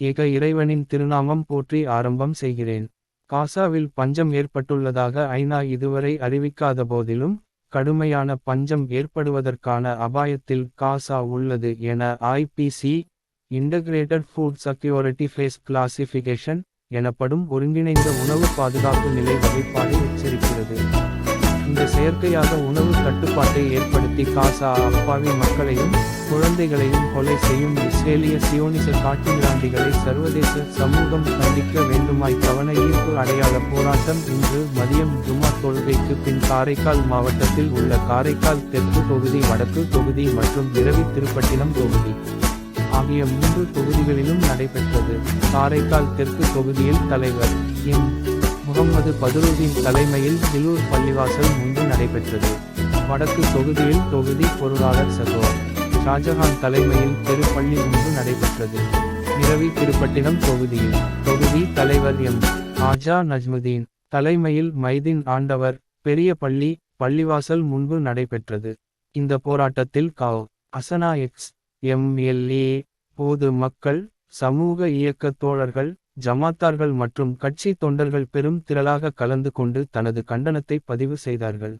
ஏக இறைவனின் திருநாமம் போற்றி ஆரம்பம் செய்கிறேன். காசாவில் பஞ்சம் ஏற்பட்டுள்ளதாக ஐநா இதுவரை அறிவிக்காத போதிலும் கடுமையான பஞ்சம் ஏற்படுவதற்கான அபாயத்தில் காசா உள்ளது என IPC integrated food security phase classification எனப்படும் ஒருங்கிணைந்த உணவு பாதுகாப்பு நிலை வகைப்பாடு எச்சரிக்கிறது. இந்த செயற்கையாக உணவு கட்டுப்பாட்டை ஏற்படுத்தி காசா அப்பாவி மக்களையும் குழந்தைகளையும் கொலை செய்யும் இஸ்ரேலிய சியோனிச காட்டுமிராண்டிகளை சர்வதேச சமூகம் கண்டிக்க வேண்டுமாய் கவன ஈர்ப்பு அடையாள போராட்டம் இன்று மதியம் ஜுமா தொழுகைக்கு பின் காரைக்கால் மாவட்டத்தில் உள்ள காரைக்கால் தெற்கு தொகுதி வடக்கு தொகுதி மற்றும் இரவி திருப்பட்டினம் தொகுதி. ஆகிய மூன்று தொகுதிகளிலும் நடைபெற்றது. காரைக்கால் தெற்கு தொகுதியில் தலைவர் எம். முகம்மது பதுருதீன் தலைமையில் திலூர் பள்ளிவாசல் முன்பு நடைபெற்றது. வடக்கு தொகுதியில் தொகுதி பொருளாளர் சகோ ஷாஜஹான் தலைமையில் திருப்பள்ளி முன்பு நடைபெற்றது. இரவி திருப்பட்டினம் தொகுதியில். தொகுதி தலைவர் எம். ஆஜா நஜ்முதீன். தலைமையில் மைதீன் ஆண்டவர். பெரிய பள்ளி பள்ளிவாசல் முன்பு நடைபெற்றது. இந்த போராட்டத்தில் காவ் அசனா எக்ஸ். எம்எல்ஏ பொது மக்கள் சமூக இயக்க தோழர்கள் ஜமாத்தார்கள் மற்றும் கட்சி தொண்டர்கள் பெரும் திரளாக கலந்து கொண்டு தனது கண்டனத்தை பதிவு செய்தார்கள்.